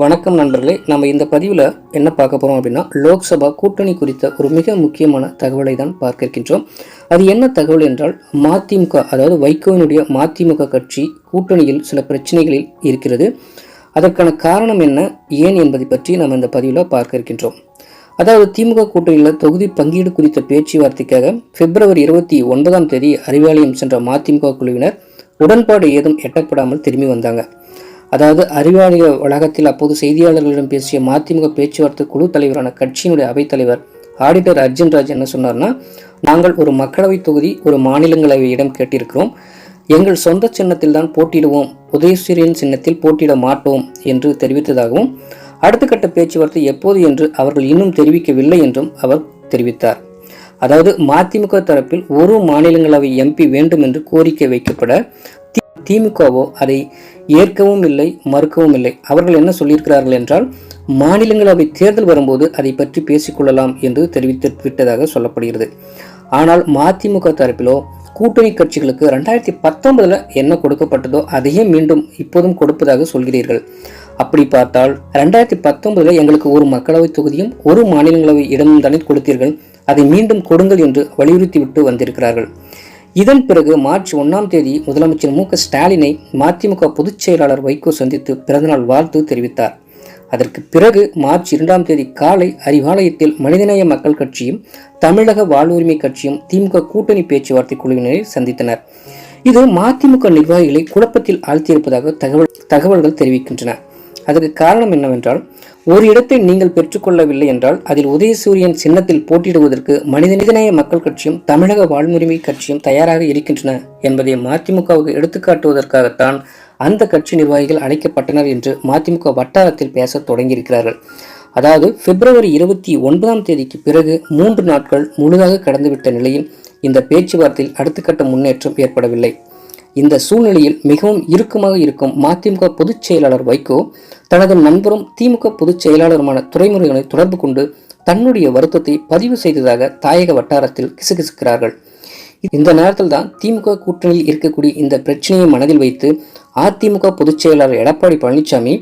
வணக்கம் நண்பர்களே நம்ம இந்த பதிவில் என்ன பார்க்க போகிறோம் அப்படின்னா லோக்சபா கூட்டணி குறித்த ஒரு மிக முக்கியமான தகவலை தான் பார்க்க இருக்கின்றோம் அது என்ன தகவல் என்றால் மதிமுக அதாவது வைகோவினுடைய மதிமுக கட்சி கூட்டணியில் சில பிரச்சனைகளில் இருக்கிறது. அதற்கான காரணம் என்ன ஏன் என்பதை பற்றி நம்ம இந்த பதிவில் பார்க்க இருக்கின்றோம் அதாவது திமுக கூட்டணியில் தொகுதி பங்கீடு குறித்த பேச்சுவார்த்தைக்காக பிப்ரவரி இருபத்தி ஒன்பதாம் தேதி அறிவாலயம் சென்ற மதிமுக குழுவினர் உடன்பாடு ஏதும் எட்டப்படாமல் திரும்பி வந்தாங்க. அதாவது அறிவாலய வளாகத்தில் அப்போது செய்தியாளர்களிடம் பேசிய மதிமுக பேச்சுவார்த்தை குழு தலைவரான கட்சியினுடைய அவைத்தலைவர் ஆடிட்டர் அர்ஜுன் ராஜ் என்ன சொன்னார்னா நாங்கள் ஒரு மக்களவை தொகுதி ஒரு மாநிலங்களவை இடம் கேட்டிருக்கிறோம். எங்கள் சொந்த சின்னத்தில் தான் போட்டியிடுவோம். உதயசூரியன் சின்னத்தில் போட்டியிட மாட்டோம் என்று தெரிவித்ததாகவும் அடுத்த கட்ட பேச்சுவார்த்தை எப்போது என்று அவர்கள் இன்னும் தெரிவிக்கவில்லை என்றும் அவர் தெரிவித்தார். அதாவது மதிமுக தரப்பில் ஒரு மாநிலங்களவை எம்பி வேண்டும் என்று கோரிக்கை வைக்கப்பட திமுகவோ அதை ஏற்கவும் இல்லை மறுக்கவும் இல்லை. அவர்கள் என்ன சொல்லியிருக்கிறார்கள் என்றால் மாநிலங்களவை தேர்தல் வரும்போது அதை பற்றி பேசிக்கொள்ளலாம் என்று தெரிவித்து விட்டதாக சொல்லப்படுகிறது. ஆனால் மதிமுக தரப்பிலோ கூட்டணி கட்சிகளுக்கு ரெண்டாயிரத்தி பத்தொன்பதுல என்ன கொடுக்கப்பட்டதோ அதையே மீண்டும் இப்போதும் கொடுப்பதாக சொல்கிறீர்கள். அப்படி பார்த்தால் ரெண்டாயிரத்தி பத்தொன்பதுல எங்களுக்கு ஒரு மக்களவை தொகுதியும் ஒரு மாநிலங்களவை இடமும் தானே கொடுத்தீர்கள். அதை மீண்டும் கொடுங்கள் என்று வலியுறுத்திவிட்டு வந்திருக்கிறார்கள். இதன் பிறகு மார்ச் ஒன்றாம் தேதி முதலமைச்சர் மு ஸ்டாலினை மதிமுக பொதுச் செயலாளர் வைகோ சந்தித்து பிறந்தநாள் வாழ்த்து தெரிவித்தார். அதற்கு பிறகு மார்ச் இரண்டாம் தேதி காலை அறிவாலயத்தில் மனிதநேய மக்கள் கட்சியும் தமிழக வாழ்வுரிமை கட்சியும் திமுக கூட்டணி பேச்சுவார்த்தை குழுவினரை சந்தித்தனர். இது மதிமுக நிர்வாகிகளை குழப்பத்தில் ஆழ்த்தியிருப்பதாக தகவல் தகவல்கள் தெரிவிக்கின்றன. அதற்கு காரணம் என்னவென்றால் ஒரு இடத்தை நீங்கள் பெற்றுக்கொள்ளவில்லை என்றால் அதில் உதயசூரியன் சின்னத்தில் போட்டியிடுவதற்கு மனிதநேய மக்கள் கட்சியும் தமிழக வாழ்முரிமை கட்சியும் தயாராக இருக்கின்றன என்பதை மதிமுகவுக்கு எடுத்துக்காட்டுவதற்காகத்தான் அந்த கட்சி நிர்வாகிகள் அழைக்கப்பட்டனர் என்று மதிமுக வட்டாரத்தில் பேசத் தொடங்கியிருக்கிறார்கள். அதாவது பிப்ரவரி இருபத்தி ஒன்பதாம் தேதிக்கு பிறகு மூன்று நாட்கள் முழுதாக கடந்துவிட்ட நிலையில் இந்த பேச்சுவார்த்தையில் அடுத்த கட்ட முன்னேற்றம் ஏற்படவில்லை. இந்த சூழ்நிலையில் மிகவும் இறுக்கமாக இருக்கும் மதிமுக பொதுச் செயலாளர் வைகோ தனது நண்பரும் திமுக பொதுச் செயலாளருமான துறைமுறைகளை தொடர்பு கொண்டு தன்னுடைய வருத்தத்தை பதிவு செய்ததாக தாயக வட்டாரத்தில் கிசுகிசுக்கிறார்கள். இந்த நேரத்தில் தான் திமுக கூட்டணியில் இருக்கக்கூடிய இந்த பிரச்சனையை மனதில் வைத்து அதிமுக பொதுச் செயலாளர் எடப்பாடி பழனிசாமி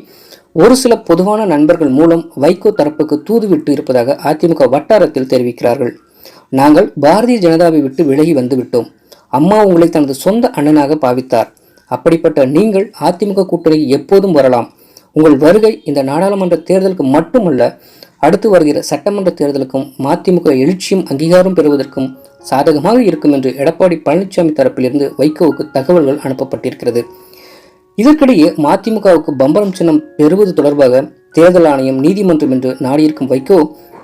ஒரு சில பொதுவான நண்பர்கள் மூலம் வைகோ தரப்புக்கு தூதுவிட்டு இருப்பதாக அதிமுக வட்டாரத்தில் தெரிவிக்கிறார்கள். நாங்கள் பாரதிய ஜனதாவை விட்டு விலகி வந்து விட்டோம் அம்மா உங்களை தனது சொந்த அண்ணனாக பாவித்தார். அப்படிப்பட்ட நீங்கள் அதிமுக கூட்டணிக்கு எப்போதும் வரலாம். உங்கள் வருகை இந்த நாடாளுமன்ற தேர்தலுக்கு மட்டுமல்ல அடுத்து வருகிற சட்டமன்ற தேர்தலுக்கும் மதிமுக எழுச்சியும் அங்கீகாரம் பெறுவதற்கும் சாதகமாக இருக்கும் என்று எடப்பாடி பழனிசாமி தரப்பிலிருந்து வைகோவுக்கு தகவல்கள் அனுப்பப்பட்டிருக்கிறது. இதற்கிடையே மதிமுகவுக்கு பம்பரம் சின்னம் பெறுவது தொடர்பாக தேர்தல் ஆணையம் நீதிமன்றம் என்று நாடியிருக்கும் வைகோ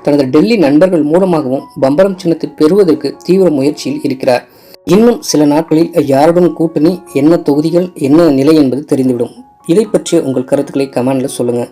தனது டெல்லி நண்பர்கள் மூலமாகவும் பம்பரம் சின்னத்தை பெறுவதற்கு தீவிர முயற்சியில் இருக்கிறார். இன்னும் சில நாட்களில் யாருடன் கூட்டணி என்ன தொகுதிகள் என்ன நிலை என்பது தெரிந்துவிடும். இதை பற்றிய உங்கள் கருத்துக்களை கமெண்ட்ல சொல்லுங்கள்